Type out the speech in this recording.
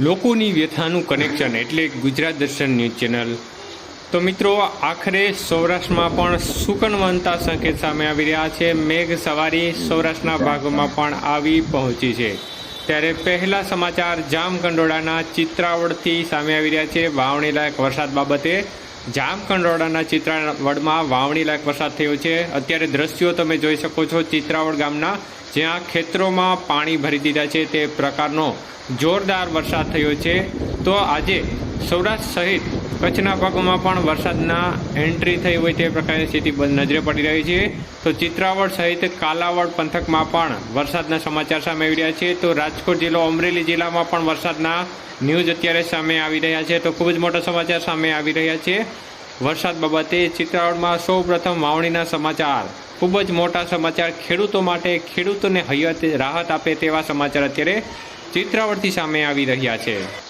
લોકોની વ્યથાનું કનેક્શન એટલે ગુજરાત દર્શન ન્યૂઝ ચેનલ. તો મિત્રો, આખરે સૌરાષ્ટ્રમાં પણ સુકનવંતા સંકેત સામે આવી રહ્યા છે. મેઘ સવારી સૌરાષ્ટ્રના ભાગોમાં પણ આવી પહોંચી છે. ત્યારે પહેલા સમાચાર જામકંડોળાના ચિત્રાવડથી સામે આવી રહ્યા છે. વાવણી લાયક વરસાદ બાબતે જામકંડોળાના ચિત્રાવડમાં વાવણી લાયક વરસાદ થયો છે. અત્યારે દ્રશ્યો તમે જોઈ શકો છો ચિત્રાવડ ગામના, જ્યાં ખેતરોમાં પાણી ભરી દીધા છે. તે પ્રકારનો જોરદાર વરસાદ થયો છે. તો આજે સૌરાષ્ટ્ર સહિત કચ્છના ભાગોમાં પણ વરસાદના એન્ટ્રી થઈ હોય તે પ્રકારની સ્થિતિ નજરે પડી રહી છે. તો ચિત્રાવડ સહિત કાલાવડ પંથકમાં પણ વરસાદના સમાચાર સામે આવી રહ્યા છે. તો રાજકોટ જિલ્લો, અમરેલી જિલ્લામાં પણ વરસાદના ન્યૂઝ અત્યારે સામે આવી રહ્યા છે. તો ખૂબ જ મોટા સમાચાર સામે આવી રહ્યા છે. વરસાદ બાબતે ચિત્રાવડમાં સૌ પ્રથમ વાવણીના સમાચાર. ખૂબ જ મોટા સમાચાર. ખેડૂતો માટે ખેડૂતોને હૈયત રાહત આપે તેવા સમાચાર અત્યારે ચિત્રાવડથી સામે આવી રહ્યા છે.